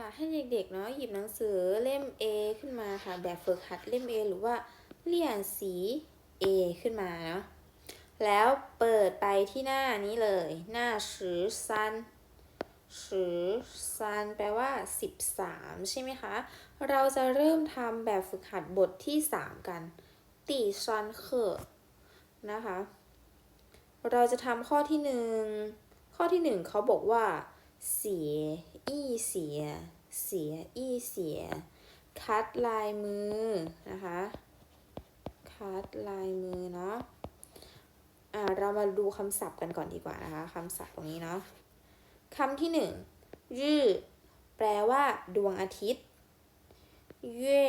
ค่ะ ให้เด็กๆเนาะหยิบหนังสือเล่ม A ขึ้นมาค่ะ แบบฝึกหัดเล่ม A หรือว่าเลี่ยนสี A ขึ้นมาเนาะแล้วเปิดไปที่หน้านี้เลย หน้าสือซันสือซันแปลว่า 13 ใช่ไหมคะ เราจะเริ่มทำแบบฝึกหัดบทที่ 3 กัน ตีซันเคอนะคะ เราจะทำข้อที่หนึ่งข้อที่หนึ่งเขาบอกว่าเสีย อี้เสีย เสีย อี้เสีย คัดลายมือนะคะ คัดลายมือเนาะ อ่า เรามาดูคำศัพท์กันก่อนดีกว่านะคะคำศัพท์ตรงนี้เนาะคำที่หนึ่งยื่แปลว่าดวงอาทิตย์ เย่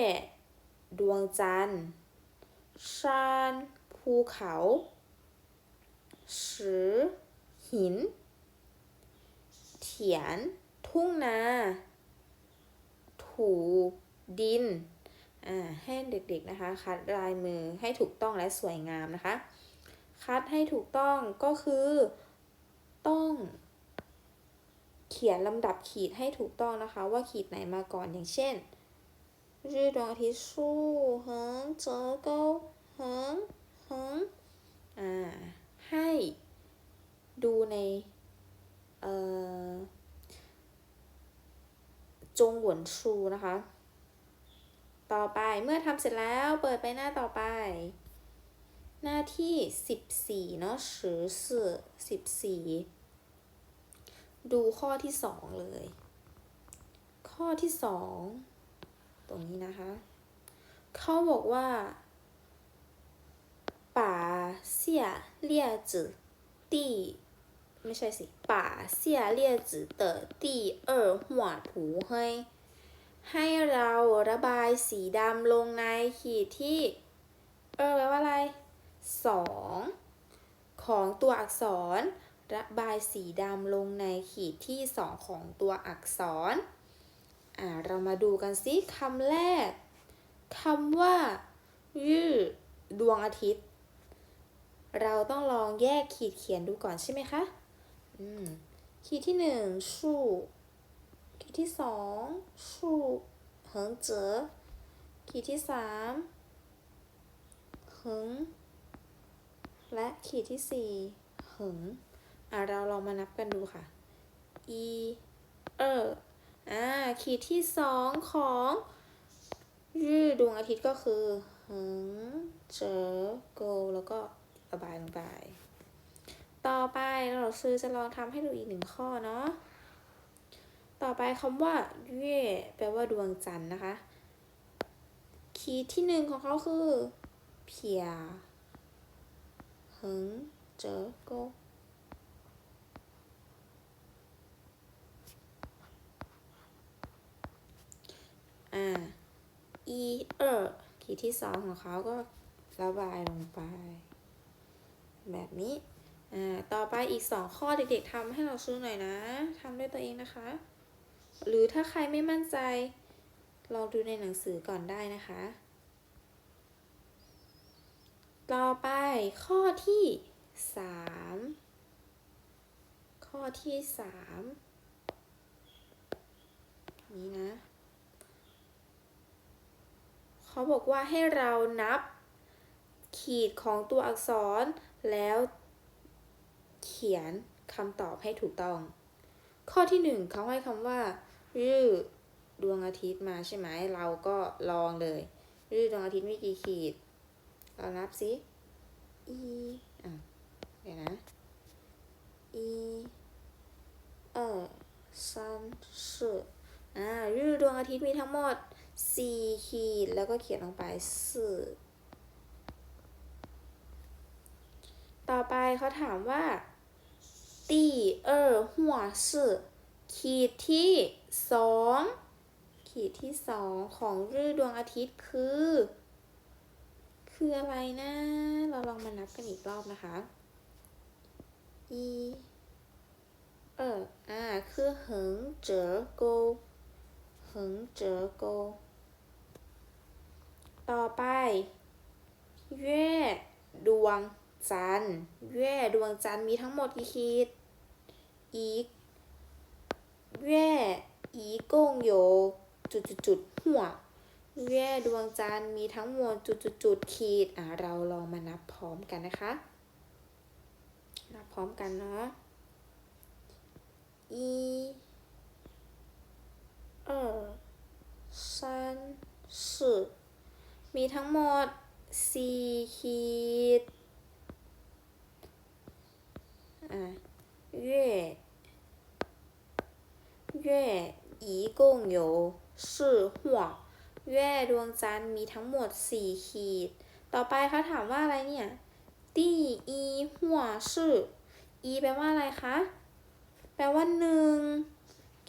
ดวงจันทร์ชานภูเขาสือหิน เถียน ทุ่งนา ถูดินอ่าให้เด็กๆนะคะ คัดลายมือให้ถูกต้องและสวยงามนะคะ คัดให้ถูกต้องก็คือต้อง เขียนลำดับขีดให้ถูกต้องนะคะ ว่าขีดไหนมาก่อนอย่างเช่น日ดวงอาทิตย์สู้เหิงเจอเก้าเหิงเหิงอ่าให้ดูในเอ่อ จงหวนชูนะคะ ต่อไปเมื่อทำเสร็จแล้วเปิดไปหน้าต่อไป หน้าที่14เนาะสือสื่อ14ดูข้อที่2เลย ข้อที่2ตรงนี้นะคะ เขาบอกว่าป่าเสียเลี่ยจือตี ไม่ใช่สิป่าเสียเลียจือเต๋อตีเออหัวผูให้ให้เราระบายสีดำลงในขีดที่ เออแปลว่าอะไรสองของตัวอักษร ระบายสีดำลงในขีดที่สองของตัวอักษร อ่า เรามาดูกันสิคำแรกคำว่ายืดดวงอาทิตย์ เราต้องลองแยกขีดเขียนดูก่อนใช่ไหมคะ อืมขีดที่หนึ่งชู่ขีดที่สองชู่เหิงเจ๋อขีดที่สามเหิง และขีดที่สี่เหิง อะ เราลองมานับกันดูค่ะ e เอออ่า ขีดที่สองของยืดดวงอาทิตย์ก็คือเหิง เจ๋อโกแล้วก็ระบายลงไป ต่อไปเรา ซื้อจะลองทำให้ดูอีกหนึ่งข้อเนาะ ต่อไปคำว่าเย่แปลว่าดวงจันทร์นะคะ คีย์ที่หนึ่งของเขาคือเพียหิงเจอโกอ่า e เออขีดที่สองของเขาก็ระบายลงไป แบบนี้ ต่อไปอีกสองข้อเด็กๆทำให้เราซื้อหน่อยนะทำด้วยตัวเองนะคะ หรือถ้าใครไม่มั่นใจ ลองดูในหนังสือก่อนได้นะคะ ต่อไปข้อที่สามข้อที่สามนี้นะ เขาบอกว่าให้เรานับขีดของตัวอักษรแล้ว เขียนคำตอบให้ถูกต้อง ข้อที่หนึ่งเขาให้คำว่ารื้อดวงอาทิตย์มาใช่ไหมเราก็ลองเลยรื้อดวงอาทิตย์มีกี่ขีดเรานับสิอีอะเดี๋ยวนะอีเออซันสื่ออ่ารื้อดวงอาทิตย์มีทั้งหมดสี่ขีดแล้วก็เขียนลงไปสื่อต่อไปเขาถามว่า ตีเออหัวสื่อขีดที่สองขีดที่สองของฤดวงอาทิตย์คือ คืออะไรนะ เราลองมานับกันอีกรอบนะคะ e เอออ่าคือเหิงเจ๋อโกเหิงเจ๋อโกต่อไปเย่ดวงจันทร์เย่ดวงจันทร์มีทั้งหมดกี่ขีด อีกเย่อีกงโยจุดจุดจุดหัวเย่ดวงจันทร์มีทั้งหมดจุดจุดจุดขีดอะเราลองมานับพร้อมกันนะคะ นับพร้อมกันเนาะอีเออซันสี่มีทั้งหมดสี่ขีดอะ 月月一共有四画月ดวงจันทร์มีทั้งหมดสี่ขีด ต่อไปเขาถามว่าอะไรเนี่ยตีอีหัวชื่ออีแปลว่าอะไรคะ แปลว่าหนึ่ง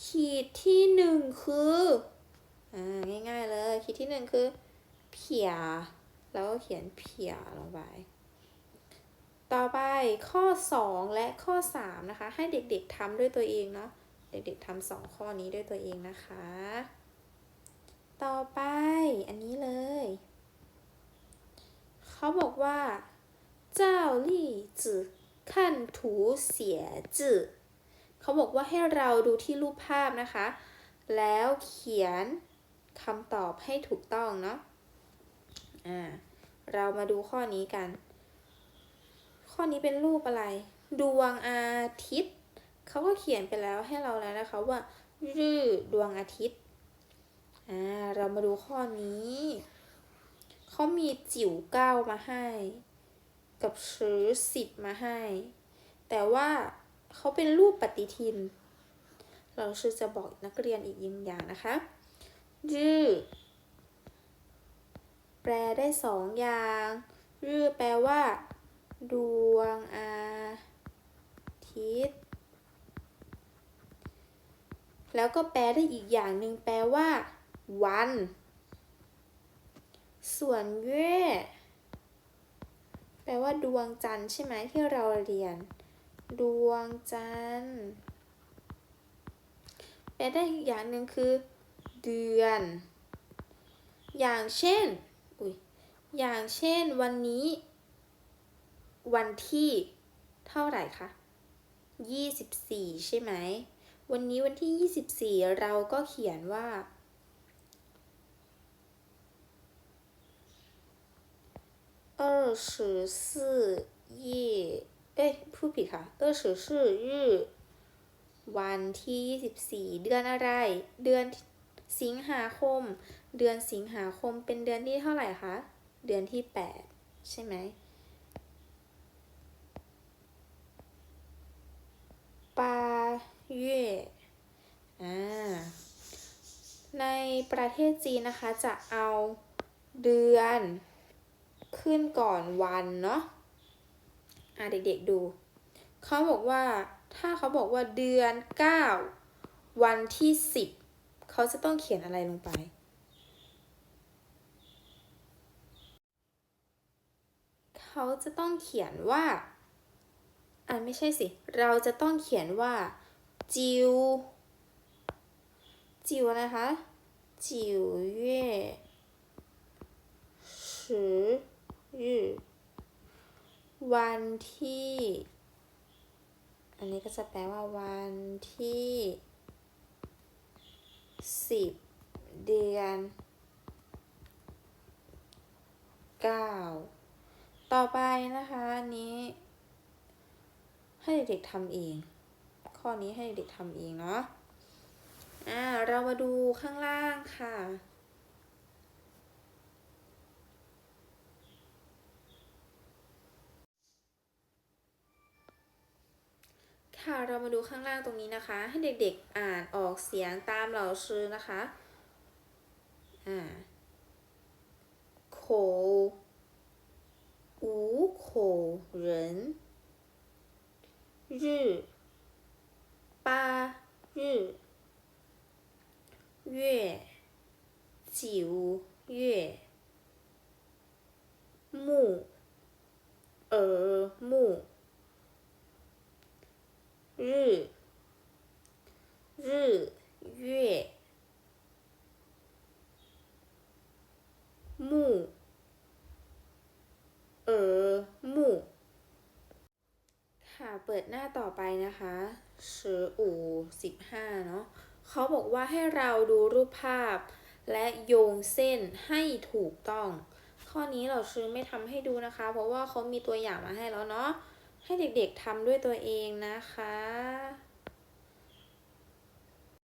ขีดที่หนึ่งคือ อ่า ง่ายๆเลย ขีดที่หนึ่งคือ เพีย แล้วก็เขียนเพียลงไป ต่อไปข้อ 2 และข้อ 3 นะคะ ให้เด็กๆทำด้วยตัวเองเนาะเด็กๆทำสองข้อนี้ด้วยตัวเองนะคะ ต่อไปอันนี้เลย เขาบอกว่าเจ้าลี่จือขั้นถูเสียจือเขาบอกว่าให้เราดูที่รูปภาพนะคะ แล้วเขียนคำตอบให้ถูกต้องเนาะอ่าเรามาดูข้อนี้กัน ข้อนี้เป็นรูปอะไร ดวงอาทิตย์ เขาก็เขียนไปแล้วให้เราแล้วนะคะว่ารื่อดวงอาทิตย์ อ่า เรามาดูข้อนี้ เขามีจิ๋วเก้ามาให้ กับชื้อสิบมาให้ แต่ว่าเขาเป็นรูปปฏิทิน เราชื่อจะบอกนักเรียนอีกยิงอย่างนะคะรื่อแปลได้สองอย่างรื่อแปลว่า ดวงอาทิตย์ แล้วก็แปลได้อีกอย่างหนึ่งแปลว่า วัน ส่วนเย่แปลว่าดวงจันทร์ใช่ไหมที่เราเรียน ดวงจันทร์ แปลได้อีกอย่างหนึ่งคือ เดือน อย่างเช่น อุ้ย อย่างเช่นวันนี้ วันที่เท่าไหร่คะ24 ใช่ไหม วันนี้วันที่ 24 เราก็เขียนว่า เออสื่อสื่อยี่เอ้ยผู้ผิดค่ะ เออสื่อสี่อยี่วันที่ 24 เดือนอะไร เดือนสิงหาคม เดือนสิงหาคมเป็นเดือนที่เท่าไหร่คะ เดือนที่ 8 ใช่ไหม ปาเย่อ่าในประเทศจีนนะคะจะเอาเดือนขึ้นก่อนวันเนาะอ่าเด็กๆดู เขาบอกว่าถ้าเขาบอกว่าเดือน 9 วันที่ 10 เขาจะต้องเขียนอะไรลงไป เขาจะต้องเขียนว่า อ่าไม่ใช่สิ เราจะต้องเขียนว่า จิว จิวอะไรคะจิวเย่สิ日วันที่ อันนี้ก็จะแปลว่าวันที่สิบเดือนเก้าต่อไปนะคะ อันนี้ ให้เด็กๆทำเอง ข้อนี้ให้เด็กๆทำเองเนาะอ่าเรามาดูข้างล่างค่ะค่ะเรามาดูข้างล่างตรงนี้นะคะ ให้เด็กๆอ่านออกเสียงตามเหล่าชื่อนะคะ อ่าโขอูโขน 日八日月九月木 เปิดหน้าต่อไปนะคะ十五สิบห้าเนาะเขาบอกว่าให้เราดูรูปภาพ และโยงเส้นให้ถูกต้อง ข้อนี้เราชื่อไม่ทำให้ดูนะคะ เพราะว่าเขามีตัวอย่างมาให้แล้วเนาะให้เด็กๆทำด้วยตัวเองนะคะ